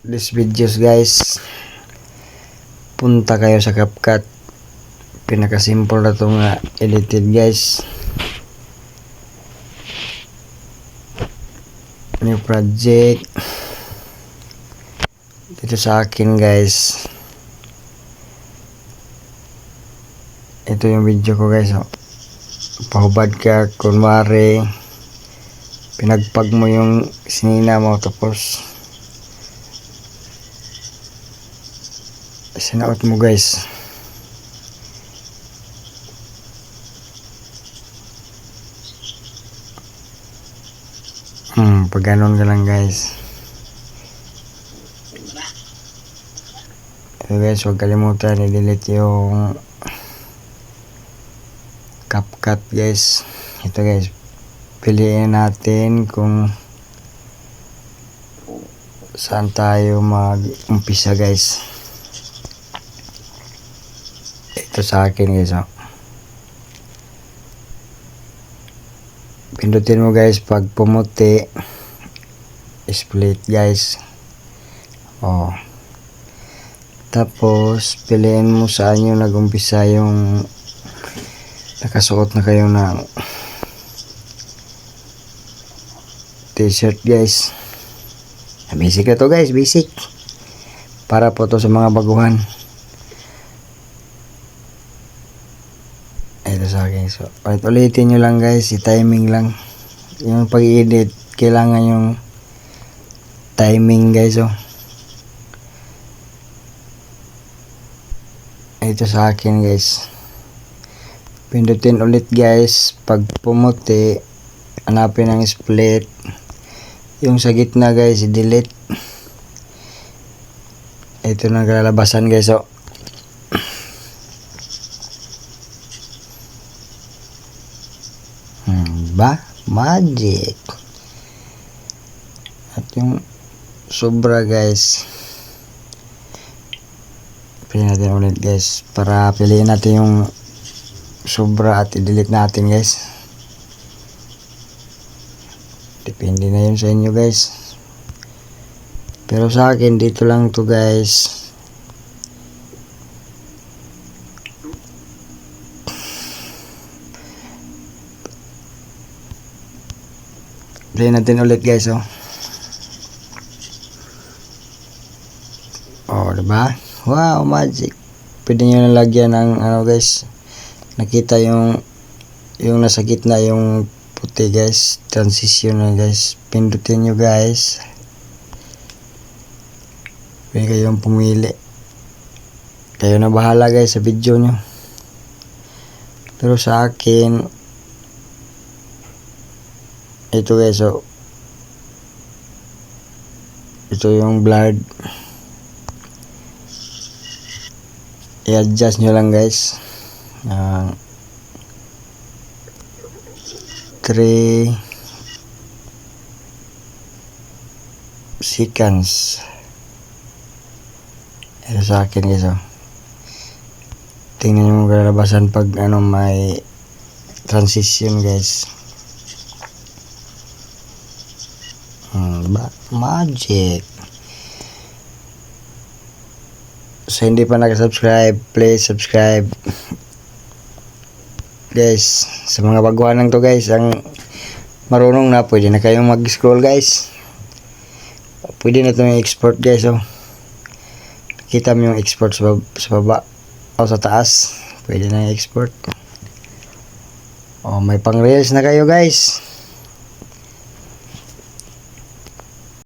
This videos guys. Punta kayo sa CapCut. Pinaka-simple na itong edited guys. New project. Dito sa akin guys. Ito yung video ko guys oh. Pahubad ka kunwari pinagpag mo yung sinina mo tapos sinaot mo guys. Hmm pag ganun ka lang guys. Ito guys huwag kalimutan i-delete yung CapCut guys. Ito guys. Piliin natin kung saan tayo mag-umpisa guys. Ito sa akin guys oh. pindutin mo guys. Pag pumuti split guys. Oh. Tapos piliin mo saan yung nagumpisa yung nakasuot na kayo ng t-shirt guys. Basic na to guys basic. Para po to sa mga baguhan. Ito sa akin so ulit ulitin nyo lang guys i-timing lang. Yung pag-edit kailangan yung timing guys oh. Ito sa akin guys pindutin ulit guys pag pumuti hanapin ang split yung sa gitna guys i-delete ito na kalalabasan guys oh Hmm, ba? Magic. At yung sobra guys. Piliin natin ulit guys. Para piliin natin yung sobra at i-delete natin guys. Depende na yun sa inyo guys. Pero sa akin dito lang to guys. Play natin ulit guys oh. Oh, diba? Wow, magic. Pwede nyo nalagyan ng ano guys. Nakita yung yung nasa gitna yung puti guys. Transition na guys. Pindutin nyo guys. Pwede kayong pumili. Kayo na bahala guys sa video nyo. Pero sa akin, ito guys so ito yung blurred i-adjust nyo lang guys ng 3 seconds ito sa akin guys oh. tingnan nyo yung kalalabasan pag ano may transition guys Hmm, ba? Magic. So, hindi pa nakasubscribe, please subscribe. Guys, sa mga baguhan lang to guys, ang marunong na, pwede na kayong mag-scroll guys. Pwede na ito yung export guys, oh. Kita mo yung export sa, bab- sa baba o sa taas. Pwede na yung export. Oh, may pang reels na kayo guys.